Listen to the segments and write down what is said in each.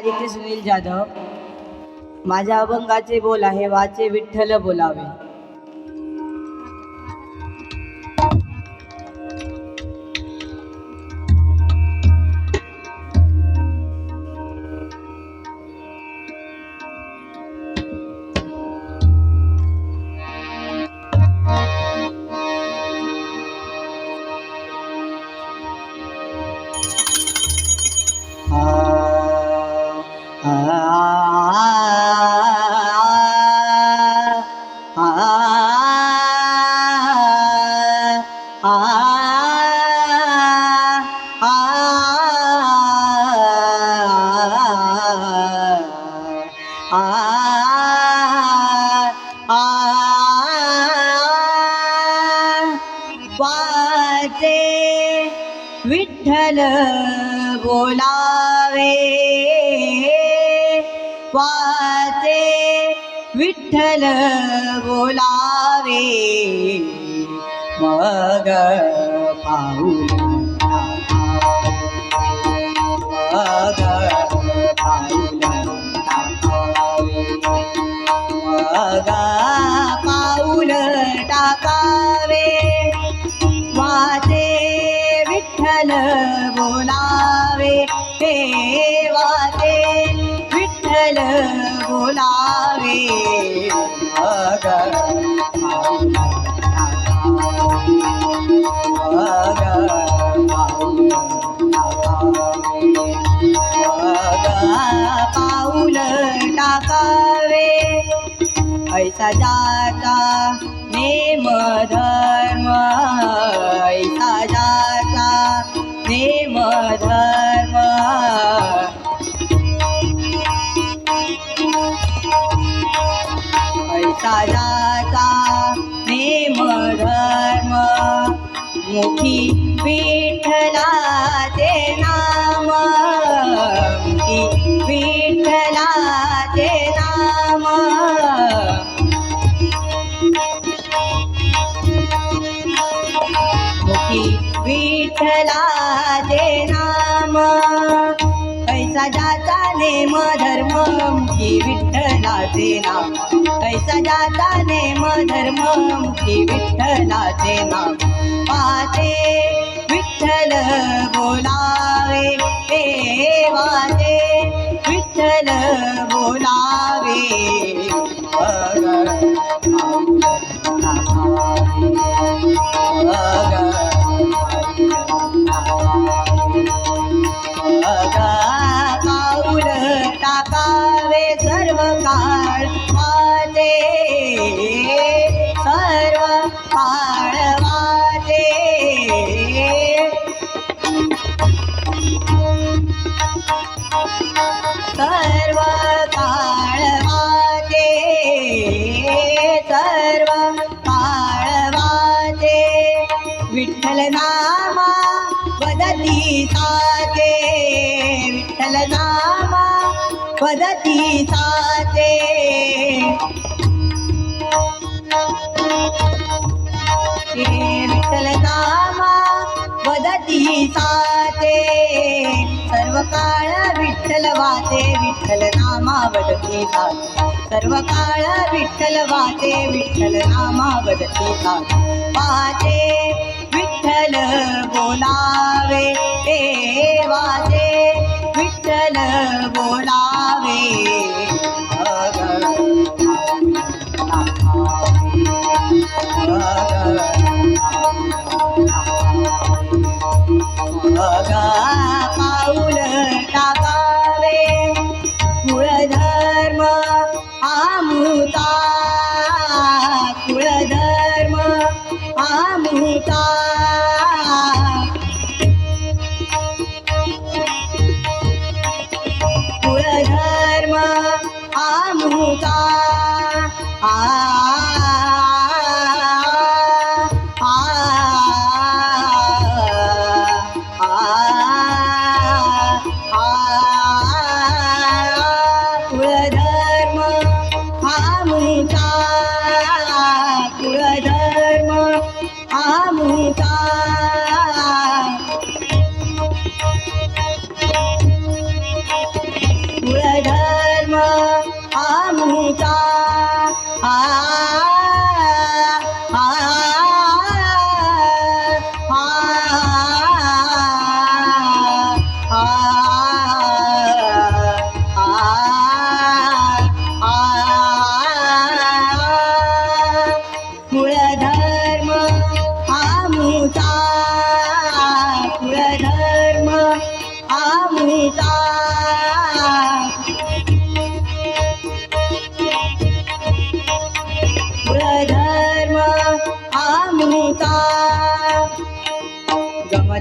आदित्य सुनील जाधव. माझ्या अभंगाचे बोल आहे वाचे विठ्ठल बोलावे. વિઠ્ઠલ બોલાવે વાતે વિઠ્ઠલ બોલાવે મગ પાઉલા हे वाचे विठ्ठल बोलावे मग पाऊल टाकावे. मग पाऊल टाकावे. मग पाऊल टाकावे ऐसा जाता नेम धर्म ऐसा जाता नेम धर्म ऐसा जाता प्रेम धर्म मुखी विठ्ठलाचे नाम. मुखी विठ्ठलाचे नाम. मुखी विठ्ठलाचे नाम. ऐसा जाता नेम धर्म मुखी विठ्ठलाचे नाम. कैसा जाता नेम धर्म मुखी विठ्ठलाचे नाम. वाचे विठ्ठल बोलावे हे वाचे विठ्ठल नामा वदती साचे हे विठ्ठल नामा वदती साचे सर्व काळ विठ्ठल वाचे विठ्ठल नामा वदती साचे सर्व काळ विठ्ठल वाचे विठ्ठल नामा वदती साचे वाचे विठ्ठल बोलावे हे वाचे बोलावे. पाऊल टाकावे. कुळधर्म आमुता. कुळधर्म आमुता.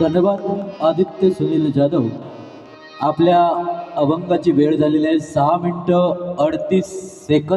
धन्यवाद आदित्य सुनील जाधव. आपल्या अभंगाची वेळ झालेली आहे सहा मिनटं अडतीस सेकंद.